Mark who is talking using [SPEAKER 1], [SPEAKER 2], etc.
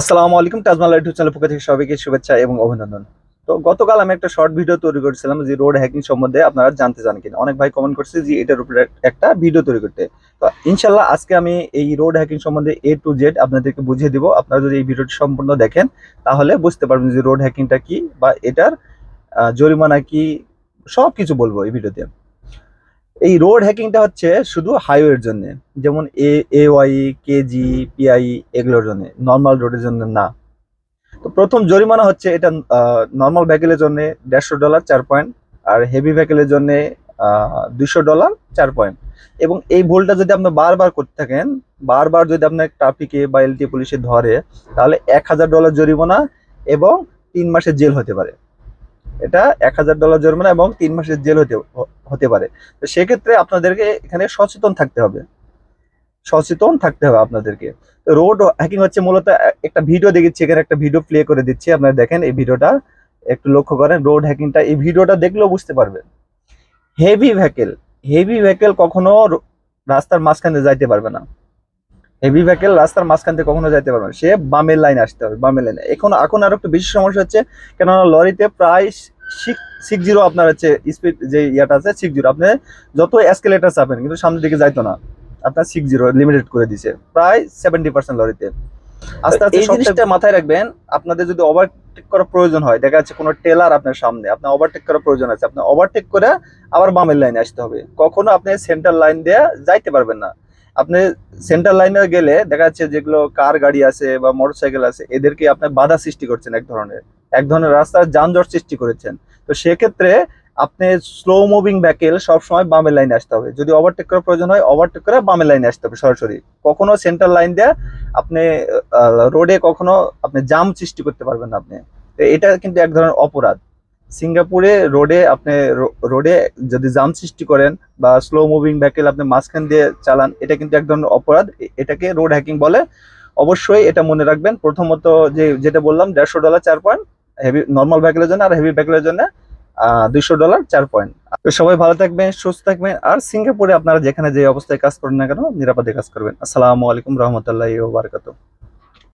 [SPEAKER 1] আসসালামু আলাইকুম তাজমাল YouTube channel পক্ষ থেকে সবাইকে শুভেচ্ছা এবং অভিনন্দন। তো গতকাল আমি একটা শর্ট ভিডিও তৈরি করেছিলাম যে রোড হ্যাকিং সম্বন্ধে আপনারা জানতে চান কিনা। অনেক ভাই কমেন্ট করছে যে এটার উপরে একটা ভিডিও তৈরি করতে। তো ইনশাল্লাহ আজকে আমি এই রোড হ্যাকিং সম্বন্ধে এ টু জেড আপনাদেরকে বুঝিয়ে দিব। আপনারা যদি এই ভিডিওটি সম্পূর্ণ দেখেন, তাহলে বুঝতে পারবেন যে রোড হ্যাকিংটা কি বা এটার জরিমানা কি সব কিছু বলব এই ভিডিওতে। এই রোড হ্যাকিংটা হচ্ছে শুধু হাইওয়ের জন্য, যেমন A A Y, KG, PI এগুলোর জন্য নর্মাল রোডের জন্য না। তো প্রথম জরিমানা হচ্ছে এটা নর্মাল ভেহিকেলের জন্য দেড়শো ডলার চার পয়েন্ট আর হেভি ভেহিকেলের জন্য দুশো ডলার চার পয়েন্ট এবং এই ভুলটা যদি আপনি বারবার করতে থাকেন, বারবার যদি আপনার ট্রাফিকে বা এলটি পুলিশে ধরে, তাহলে এক হাজার ডলার জরিমানা এবং তিন মাসের জেল হতে পারে। এটা এক হাজার ডলার জরিমানা এবং তিন মাসের জেল হতে হতে পারে। তো সেক্ষেত্রে আপনাদেরকে এখানে সচেতন থাকতে হবে। সচেতন থাকতে হবে আপনাদেরকে। রোড হ্যাকিং হচ্ছে মূলত একটা ভিডিও দেখেছি এখানে একটা ভিডিও প্লে করে দিচ্ছি। আপনারা দেখেন এই ভিডিওটা একটু লক্ষ্য করেন রোড হ্যাকিংটা এই ভিডিওটা দেখলেও বুঝতে পারবেন। হেভি ভেহিকেল হেভি ভেহিকেল কখনো রাস্তার মাঝখানে যাইতে পারবে না। হেভি ভেহিকেল রাস্তার মাঝখান থেকে কখনো যাইতে পারবে না। সে বামের লাইনে আসতে হবে বামের লাইনে এখন এখন আরও একটু বেশি সমস্যা হচ্ছে কেননা লরিতে প্রায় সিক্স জিরো আপনার হচ্ছে স্পিড যে ইয়াটা আছে সিক্স জিরো আপনি যত এসকেলেটার চাপেন কিন্তু সামনের দিকে যাইতো না। আপনার সিক্স জিরো লিমিটেড করে দিছে প্রায় সেভেন্টি পার্সেন্ট লরিতে। আস্তে আস্তে এই জিনিসটা মাথায় রাখবেন আপনাদের যদি ওভারটেক করার প্রয়োজন হয় দেখা যাচ্ছে কোনো টেলার আপনার সামনে আপনার ওভারটেক করার প্রয়োজন আছে আপনার ওভারটেক করে আবার বামের লাইনে আসতে হবে। কখনো আপনি সেন্টার লাইন দিয়ে যাইতে পারবেন না। আপনি সেন্টার লাইনে গেলে দেখা যাচ্ছে যেগুলো কার গাড়ি আছে বা মোটরসাইকেল আছে, এদেরকে আপনি বাধা সৃষ্টি করছেন এক ধরনের। এক ধরনের রাস্তার যানজট সৃষ্টি করেছেন। তো সেক্ষেত্রে আপনি স্লো মুভিং ভেহিকেল সবসময় বামের লাইনে আসতে হবে। যদি ওভারটেক করার প্রয়োজন হয় ওভারটেক করে বামের লাইনে আসতে হবে সরাসরি। কখনো সেন্টার লাইন দিয়ে আপনি রোডে কখনো আপনি জাম সৃষ্টি করতে পারবেন না আপনি। এটা কিন্তু এক ধরনের অপরাধ। সিঙ্গাপুরে রোডে আপনি রোডে যদি জাম সৃষ্টি করেন বা স্লো মুভিং ভেহিকেল আপনি মাঝখান দিয়ে চালান, এটা কিন্তু এক ধরনের অপরাধ। এটাকে রোড হ্যাকিং বলে। অবশ্যই এটা মনে রাখবেন। প্রথমত যে, যেটা বললাম, দেড়শো ডলার চার পয়েন্ট হেভি নর্মাল ভেহিকেলের জন্য আর হেভি ভেহিকেলের জন্য দুইশো ডলার চার পয়েন্ট তো সবাই ভালো থাকবেন, সুস্থ থাকবেন। আর সিঙ্গাপুরে আপনারা যেখানে যে অবস্থায় কাজ করেন না কেন, নিরাপদে কাজ করবেন। আসসালামু আলাইকুম রহমতুল্লাহ বারকাত